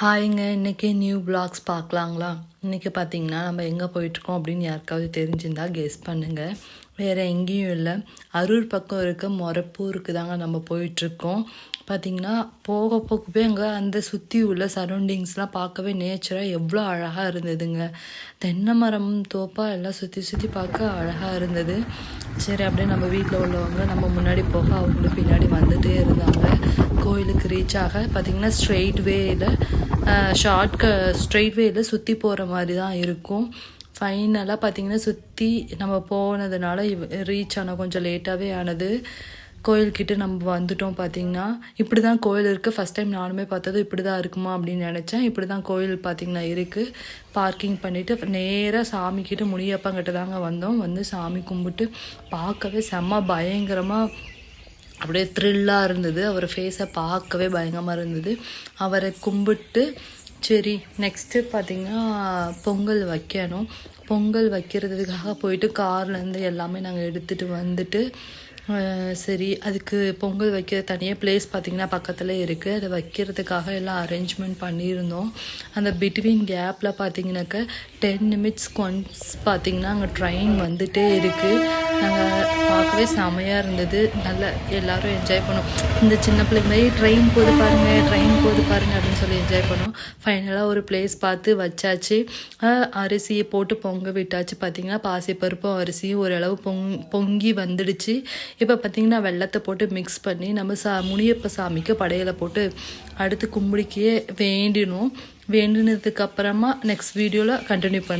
ஹாய்ங்க இன்றைக்கி new blocks பார்க்கலாங்களா இன்றைக்கி பார்த்தீங்கன்னா நம்ம எங்கே போயிட்டுருக்கோம் அப்படின்னு யாருக்காவது தெரிஞ்சிருந்தா கெஸ் பண்ணுங்கள் வேறு எங்கேயும் இல்லை. அரூர் பக்கம் இருக்க மொரப்பூருக்கு தாங்க நம்ம போயிட்டுருக்கோம். பார்த்திங்கன்னா போக போகவே அங்கே அந்த சுற்றி உள்ள சரௌண்டிங்ஸ்லாம் பார்க்கவே நேச்சராக எவ்வளோ அழகாக இருந்ததுங்க. தென்னை மரம் தோப்பாக எல்லாம் சுற்றி சுற்றி பார்க்க அழகாக இருந்தது. சரி அப்படியே நம்ம வீட்டில் உள்ளவங்க நம்ம முன்னாடி போக அவங்களும் பின்னாடி வந்துகிட்டே இருந்தாங்க. கோயிலுக்கு ரீச் ஆக பார்த்திங்கன்னா ஸ்ட்ரெயிட் வேயில் ஷார்ட் க சுற்றி போகிற மாதிரி தான் இருக்கும். ஃபைனலாக பார்த்திங்கன்னா சுற்றி நம்ம போனதுனால ரீச் ஆனால் கொஞ்சம் லேட்டாகவே ஆனது. கோயில்கிட்ட நம்ம வந்துட்டோம் பார்த்திங்கன்னா இப்படி தான் கோயில் இருக்குது ஃபஸ்ட் டைம் நானுமே பார்த்தது இப்படி தான் இருக்குமா அப்படின்னு நினச்சேன். இப்படி தான் கோயில் பார்த்திங்கன்னா இருக்குது பார்க்கிங் பண்ணிவிட்டு நேராக சாமிக்கிட்ட முனியப்பங்கிட்ட தாங்க வந்தோம். வந்து சாமி கும்பிட்டு பார்க்கவே செம்ம பயங்கரமாக அப்படியே த்ரில்லாக இருந்தது. அவர் ஃபேஸை பார்க்கவே பயங்கரமாக இருந்தது. அவரை கும்பிட்டு சரி நெக்ஸ்ட்டு பார்த்திங்கன்னா பொங்கல் வைக்கணும். பொங்கல் வைக்கிறதுக்காக போயிட்டு கார்லேருந்து எல்லாமே நாங்கள் எடுத்துகிட்டு வந்துட்டு சரி அதுக்கு பொங்கல் வைக்கிற தனியாக பிளேஸ் பார்த்திங்கன்னா பக்கத்தில் இருக்குது அதை வைக்கிறதுக்காக எல்லாம் அரேஞ்ச்மெண்ட் பண்ணியிருந்தோம். அந்த பிட்வீன் கேப்பில் பார்த்தீங்கன்னாக்க டென் மினிட்ஸ் ஒன்ஸ் பார்த்திங்கன்னா அங்கே ட்ரெயின் வந்துகிட்டே இருக்குது நாங்கள் பார்க்கவே செமையாக இருந்தது. நல்லா எல்லோரும் என்ஜாய் பண்ணோம். இந்த சின்ன பிள்ளைங்க ட்ரெயின் போது பாருங்கள் ட்ரெயின் போது பாருங்கள் அப்படின்னு சொல்லி என்ஜாய் பண்ணோம். ஃபைனலாக ஒரு பிளேஸ் பார்த்து வச்சாச்சு. அரிசியை போட்டு பொங்க விட்டாச்சு. பார்த்திங்கன்னா பாசிப்பருப்பும் அரிசியும் ஓரளவு பொங் பொங்கி வந்துடுச்சு. இப்போ பார்த்திங்கன்னா வெள்ளத்தை போட்டு மிக்ஸ் பண்ணி நம்ம சா முனியப்ப சாமிக்கு படையலை போட்டு அடுத்து கும்பிடிக்கையே வேண்டினோம். வேண்டினதுக்கு அப்புறமா நெக்ஸ்ட் வீடியோவில் கண்டினியூ பண்ணுறேன்